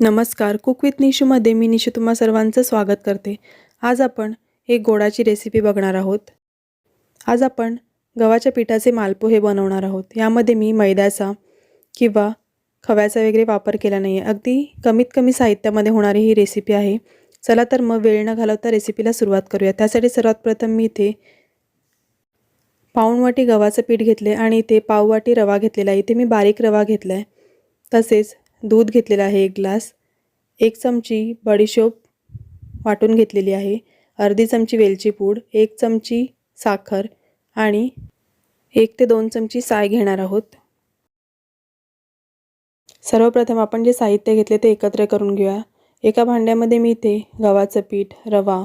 नमस्कार. Cook with निशूमध्ये मी निशू तुम्हा सर्वांचं स्वागत करते. आज आपण एक गोडाची रेसिपी बघणार आहोत. आज आपण गव्हाच्या पिठाचे मालपोहे बनवणार आहोत. यामध्ये मी मैद्याचा किंवा खव्याचा वगैरे वापर केला नाही आहे अगदी कमीत कमी साहित्यामध्ये होणारी ही रेसिपी आहे. चला तर मग वेळ न घालवता रेसिपीला सुरुवात करूया. त्यासाठी सर्वात प्रथम मी इथे पाऊणवाटी गव्हाचं पीठ घेतले आणि इथे पाववाटी रवा घेतलेला आहे. इथे मी बारीक रवा घेतला आहे तसेच दूध घेतलेलं आहे एक ग्लास. एक चमची बडीशोप वाटून घेतलेली आहे. अर्धी चमची वेलची पूड एक चमची साखर आणि एक ते दोन चमची साय घेणार आहोत. सर्वप्रथम आपण जे साहित्य घेतले ते एकत्र करून घेऊया. एका भांड्यामध्ये मी इथे गव्हाचं पीठ रवा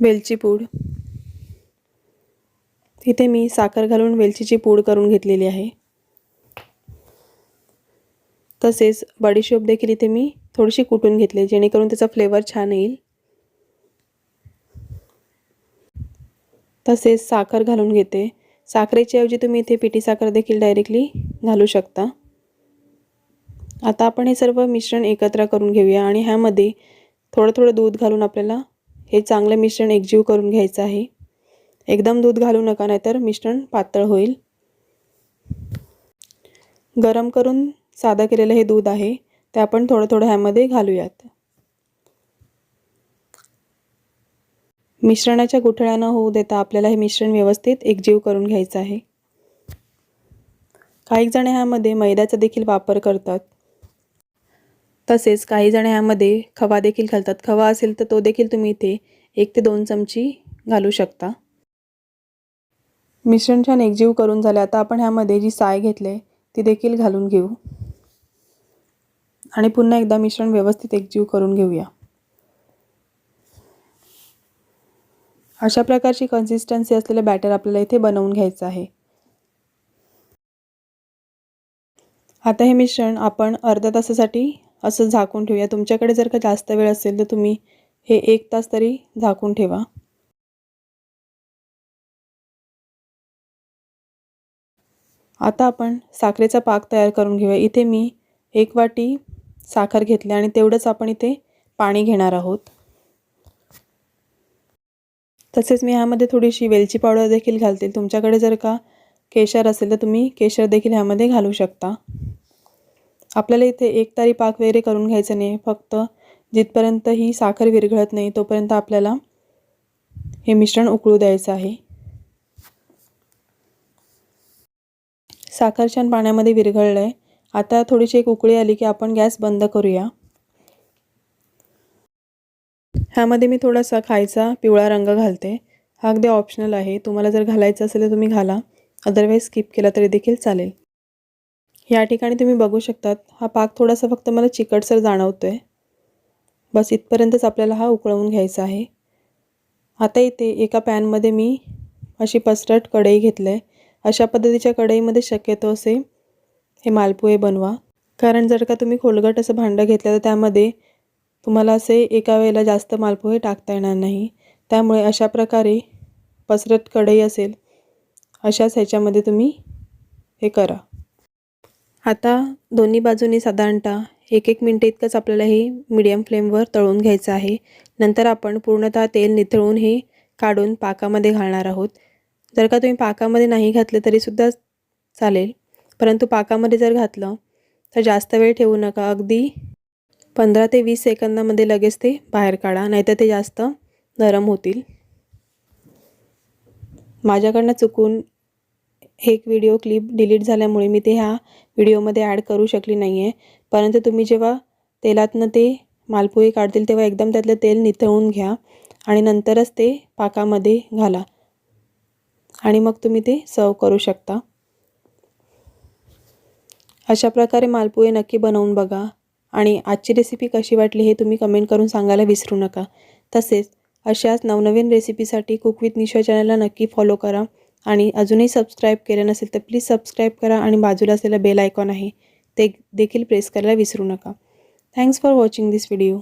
वेलची पूड इथे मी साखर घालून वेलचीची पूड करून घेतलेली आहे. तसेच बडीशोप देखील इथे मी थोडीशी कुटून घेतली जेणेकरून त्याचा फ्लेवर छान येईल. तसेच साखर घालून घेते. साखरेच्या ऐवजी तुम्ही इथे पिठी साखर देखील डायरेक्टली घालू शकता. आता आपण हे सर्व मिश्रण एकत्र करून घेऊया आणि ह्यामध्ये थोडं थोडं दूध घालून आपल्याला हे चांगलं मिश्रण एकजीव करून घ्यायचं आहे. एकदम दूध घालू नका नाहीतर मिश्रण पातळ होईल. गरम करून साधं केलेलं हे दूध आहे ते आपण थोडं थोडं ह्यामध्ये घालूयात. मिश्रणाच्या गुठळ्या न होऊ देता आपल्याला हे मिश्रण व्यवस्थित एकजीव करून घ्यायचं आहे. काही जण ह्यामध्ये मैद्याचा देखील वापर करतात. तसेच काही जण ह्यामध्ये खवा देखील घालतात. खवा असेल तर तो देखील तुम्ही इथे एक ते दोन चमची घालू शकता. मिश्रण छान एकजीव करून झाले. आता आपण ह्यामध्ये जी साय घेतले ती देखील घालून घेऊ. आणि पुन्हा एकदा मिश्रण व्यवस्थित एकजीव करून घेऊया. अशा प्रकारची कन्सिस्टन्सी असलेलं बॅटर आपल्याला इथे बनवून घ्यायचं आहे. आता हे मिश्रण आपण अर्ध्या तासासाठी असं झाकून ठेवूया. तुमच्याकडे जर का जास्त वेळ असेल तर तुम्ही हे एक तास तरी झाकून ठेवा. आता आपण साखरेचा पाक तयार करून घेऊया. इथे मी एक वाटी साखर घेतली आणि तेवढंच आपण इथे पाणी घेणार आहोत. तसेच मी ह्यामध्ये थोडीशी वेलची पावडर देखील घालते. तुमच्याकडे जर का केशर असेल तर तुम्ही केशर देखील ह्यामध्ये घालू शकता. आपल्याला इथे एक तारी पाक वगैरे करून घ्यायचं नाही. फक्त जिथपर्यंत ही साखर विरघळत नाही तोपर्यंत आपल्याला हे मिश्रण उकळू द्यायचं आहे. साखर छान पाण्यामध्ये विरघळलं आहे आता थोडीशी एक उकळी आली की आपण गॅस बंद करूया. ह्यामध्ये मी थोडासा खायचा पिवळा रंग घालते. हा अगदी ऑप्शनल आहे. तुम्हाला जर घालायचं असेल तर तुम्ही घाला. अदरवाईज स्किप केला तरी देखील चालेल. या ठिकाणी तुम्ही बघू शकतात हा पाक थोडासा फक्त मला चिकटसर जाणवतो आहे बस इथपर्यंतच आपल्याला हा उकळवून घ्यायचा आहे. आता इथे एका पॅनमध्ये मी अशी पसरट कढई घेतलं आहे अशा पद्धतीच्या कढईमध्ये शक्यतो असे हे मालपुहे बनवा. कारण जर का तुम्ही खोलगट असं भांडं घेतलं तर त्यामध्ये तुम्हाला असे एका वेळेला जास्त मालपोहे टाकता येणार नाही. त्यामुळे अशा प्रकारे पसरत कढई असेल अशाच ह्याच्यामध्ये तुम्ही हे करा. आता दोन्ही बाजूनी साधारणतः एक एक मिनटं इतकंच आपल्याला हे मीडियम फ्लेमवर तळून घ्यायचं आहे. नंतर आपण पूर्णतः तेल निथळून हे काढून पाकामध्ये घालणार आहोत. जर का तुम्ही पाकामध्ये नाही घातले तरीसुद्धा चालेल. परंतु पाकामध्ये जर घातलं तर जास्त वेळ ठेवू नका. अगदी पंधरा ते वीस सेकंदामध्ये लगेच ते बाहेर काढा नाहीतर ते जास्त नरम होतील. माझ्याकडनं चुकून एक व्हिडिओ क्लिप डिलीट झाल्यामुळे मी ते ह्या व्हिडिओमध्ये ॲड करू शकली नाही आहे परंतु तुम्ही जेव्हा तेलातनं ते मालपोहे काढतील तेव्हा एकदम त्यातलं तेल निथळून घ्या आणि नंतरच ते पाकामध्ये घाला. आणि मग तुम्ही ते सर्व करू शकता. अशा प्रकारे मालपुए नक्की बनवून बघा. आणि आजची रेसिपी कशी वाटली हे तुम्ही कमेंट करून सांगायला विसरू नका. तसेच अशाच नवनवीन रेसिपीसाठी कुक विथ निशा चॅनलला नक्की फॉलो करा. आणि अजूनही सबस्क्राईब केलं नसेल तर प्लीज सबस्क्राईब करा आणि बाजूला असलेलं बेल आयकॉन आहे ते देखील प्रेस करायला विसरू नका. Thanks for watching this video